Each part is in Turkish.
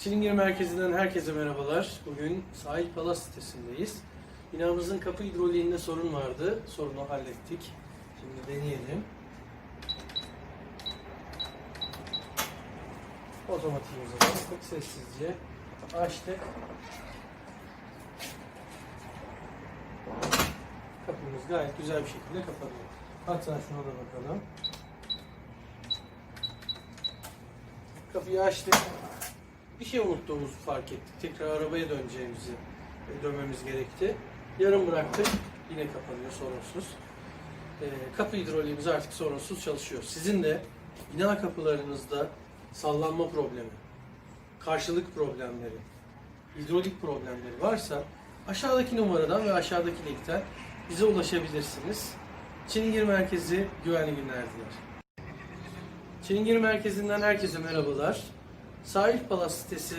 Çilingir Merkezi'nden herkese merhabalar. Bugün Sahil Palas sitesindeyiz. Binamızın kapı hidroliğinde sorun vardı. Sorunu hallettik. Şimdi deneyelim. Otomatiğimizi bastık. Sessizce açtık. Kapımız gayet güzel bir şekilde kapanıyor. Hatta şuna da bakalım. Kapıyı açtık. Bir şey unuttuğumuzu fark ettik. Tekrar arabaya döneceğimizi e, dönmemiz gerekti. Yarım bıraktık. Yine kapanıyor sorunsuz. E, kapı hidroliğimiz artık sorunsuz çalışıyor. Sizin de bina kapılarınızda sallanma problemi, karşılık problemleri, hidrolik problemleri varsa aşağıdaki numaradan ve aşağıdaki linkten bize ulaşabilirsiniz. Çilingir Merkezi güvenli günler diler. Çilingir Merkezi'nden herkese merhabalar. Sahil Palas sitesi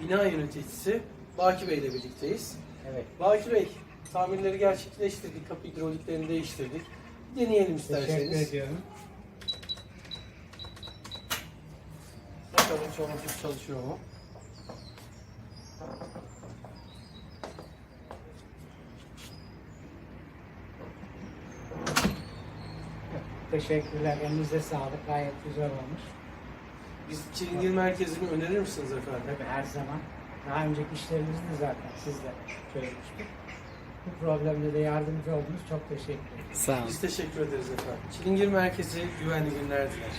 bina yöneticisi Baki Bey ile birlikteyiz. Evet. Baki Bey, tamirleri gerçekleştirdik, kapı hidroliklerini değiştirdik. Deneyelim Teşekkür isterseniz. ediyorum. Bakalım sorunsuz çalışıyor mu? Teşekkürler. Elinize sağlık. Gayet güzel olmuş. Biz Çilingir Merkezi'ni önerir misiniz efendim? Tabii her zaman. Daha önceki işlerimizde zaten sizle çözmüştük. Bu problemde de yardımcı oldunuz. Çok teşekkür ederim. Sağ olun. Biz teşekkür ederiz efendim. Çilingir Merkezi güvenli günler diler.